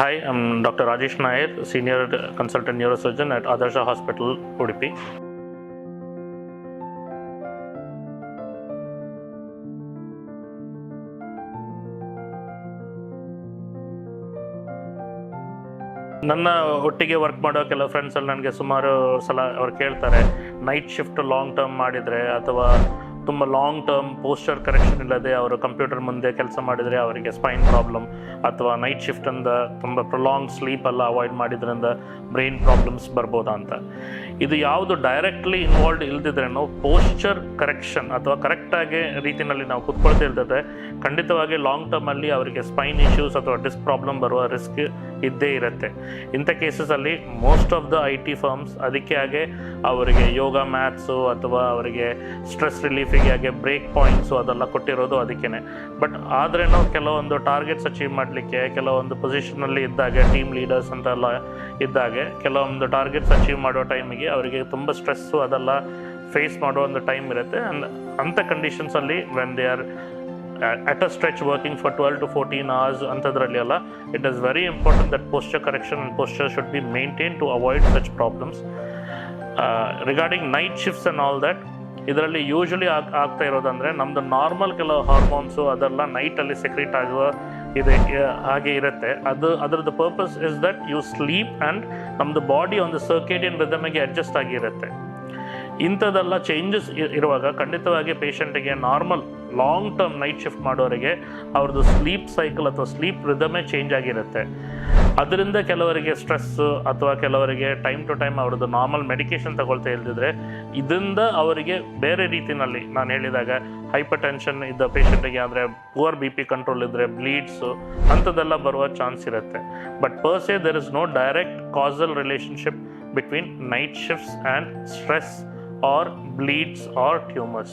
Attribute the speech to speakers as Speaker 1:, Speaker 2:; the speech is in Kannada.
Speaker 1: Hi, I'm Dr. Rajesh Nair, Senior Consultant Neurosurgeon at Adarsha Hospital, Udupi. ನನ್ನ ಒಟ್ಟಿಗೆ ವರ್ಕ್ ಮಾಡೋ ಕೆಲವು ಫ್ರೆಂಡ್ಸಲ್ಲಿ ನನಗೆ ಸುಮಾರು ಸಲ ಅವ್ರು ಕೇಳ್ತಾರೆ ನೈಟ್ ಶಿಫ್ಟ್ ಲಾಂಗ್ ಟರ್ಮ್ ಮಾಡಿದರೆ ಅಥವಾ ತುಂಬ ಲಾಂಗ್ ಟರ್ಮ್ ಪೋಸ್ಚರ್ ಕರೆಕ್ಷನ್ ಇಲ್ಲದೆ ಅವರು ಕಂಪ್ಯೂಟರ್ ಮುಂದೆ ಕೆಲಸ ಮಾಡಿದರೆ ಅವರಿಗೆ ಸ್ಪೈನ್ ಪ್ರಾಬ್ಲಮ್ ಅಥವಾ ನೈಟ್ ಶಿಫ್ಟಿಂದ ತುಂಬ ಪ್ರೊಲಾಂಗ್ ಸ್ಲೀಪ್ ಎಲ್ಲ ಅವಾಯ್ಡ್ ಮಾಡಿದ್ರಿಂದ ಬ್ರೈನ್ ಪ್ರಾಬ್ಲಮ್ಸ್ ಬರ್ಬೋದಾ ಅಂತ. ಇದು ಯಾವುದು ಡೈರೆಕ್ಟ್ಲಿ ಇನ್ವಾಲ್ವ್ಡ್ ಇಲ್ದಿದ್ರೇನು ಪೋಸ್ಚರ್ ಕರೆಕ್ಷನ್ ಅಥವಾ ಕರೆಕ್ಟಾಗಿ ರೀತಿಯಲ್ಲಿ ನಾವು ಕುತ್ಕೊಳ್ತಾ ಇಲ್ದಿದ್ರೆ ಖಂಡಿತವಾಗಿ ಲಾಂಗ್ ಟರ್ಮಲ್ಲಿ ಅವರಿಗೆ ಸ್ಪೈನ್ ಇಶ್ಯೂಸ್ ಅಥವಾ ಡಿಸ್ಕ್ ಪ್ರಾಬ್ಲಮ್ ಬರುವ ರಿಸ್ಕ್ ಇದ್ದೇ ಇರುತ್ತೆ. ಇಂಥ ಕೇಸಸಲ್ಲಿ most of the I T firms ಅದಕ್ಕೆ ಹಾಗೆ ಅವರಿಗೆ ಯೋಗ ಮ್ಯಾಥ್ಸು ಅಥವಾ ಅವರಿಗೆ ಸ್ಟ್ರೆಸ್ ರಿಲೀಫಿಗೆ ಹಾಗೆ ಬ್ರೇಕ್ ಪಾಯಿಂಟ್ಸು ಅದೆಲ್ಲ ಕೊಟ್ಟಿರೋದು ಅದಕ್ಕೇ ಬಟ್ ಆದ್ರೇನು ಕೆಲವೊಂದು ಟಾರ್ಗೆಟ್ಸ್ ಅಚೀವ್ ಮಾಡಲಿಕ್ಕೆ, ಕೆಲವೊಂದು ಪೊಸಿಷನಲ್ಲಿ ಇದ್ದಾಗೆ ಟೀಮ್ ಲೀಡರ್ಸ್ ಅಂತೆಲ್ಲ ಇದ್ದಾಗೆ, ಕೆಲವೊಂದು ಟಾರ್ಗೆಟ್ಸ್ ಅಚೀವ್ ಮಾಡೋ ಟೈಮಿಗೆ ಅವರಿಗೆ ತುಂಬ ಸ್ಟ್ರೆಸ್ಸು ಅದೆಲ್ಲ ಫೇಸ್ ಮಾಡೋ ಒಂದು ಟೈಮ್ ಇರುತ್ತೆ. ಅಂಡ್ ಅಂಥ ಕಂಡೀಷನ್ಸಲ್ಲಿ when they are at a stretch working for twelve to fourteen hours ಅಂಥದ್ರಲ್ಲಿ ಅಲ್ಲ it is very important that posture correction and posture should be maintain to avoid such problems regarding night shifts and all that ಇದರಲ್ಲಿ ಯೂಶ್ವಲಿ ಆಗ್ ಆಗ್ತಾ ಇರೋದಂದರೆ ನಮ್ಮದು ನಾರ್ಮಲ್ ಕೆಲವು ಹಾರ್ಮೋನ್ಸು ಅದೆಲ್ಲ ನೈಟಲ್ಲಿ ಸೆಕ್ರೀಟ್ ಆಗುವ ಇದೆ ಹಾಗೆ ಇರುತ್ತೆ. ಅದು, ಅದರದ್ದು purpose is that you sleep and ನಮ್ಮದು ಬಾಡಿ ಒಂದು ಸರ್ಕೇಡಿಯನ್ ರಿದಮಿಗೆ ಅಡ್ಜಸ್ಟ್ ಆಗಿರುತ್ತೆ. ಇಂಥದ್ದೆಲ್ಲ ಚೇಂಜಸ್ ಇರುವಾಗ ಖಂಡಿತವಾಗಿ ಪೇಷಂಟಿಗೆ normal long term night shift ಮಾಡೋರಿಗೆ ಅವ್ರದ್ದು ಸ್ಲೀಪ್ ಸೈಕಲ್ ಅಥವಾ ಸ್ಲೀಪ್ ರಿದಮೇ ಚೇಂಜ್ ಆಗಿರುತ್ತೆ ಅದರಿಂದ ಕೆಲವರಿಗೆ ಸ್ಟ್ರೆಸ್ ಅಥವಾ ಕೆಲವರಿಗೆ ಟೈಮ್ ಟು ಟೈಮ್ ಅವ್ರದ್ದು ನಾರ್ಮಲ್ ಮೆಡಿಕೇಶನ್ ತಗೊಳ್ತಾ ಇಲ್ದಿದ್ರೆ ಇದರಿಂದ ಅವರಿಗೆ ಬೇರೆ ರೀತಿಯಲ್ಲಿ ನಾನು ಹೇಳಿದಾಗ ಹೈಪರ್ ಟೆನ್ಷನ್ ಇದ್ದ ಪೇಷಂಟಿಗೆ ಅಂದರೆ ಪುವರ್ ಬಿ ಪಿ ಕಂಟ್ರೋಲ್ ಇದ್ದರೆ ಬ್ಲೀಡ್ಸು ಅಂಥದ್ದೆಲ್ಲ ಬರುವ ಚಾನ್ಸ್ ಇರುತ್ತೆ but per se there is no direct causal relationship between night shifts and stress or bleeds or tumors.